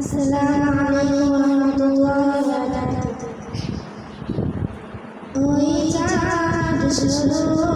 আসসালামু আলাইকুম রহমতুল্লাহি ওয়া বারাকাতুহু। ওই চাঁদ শুরু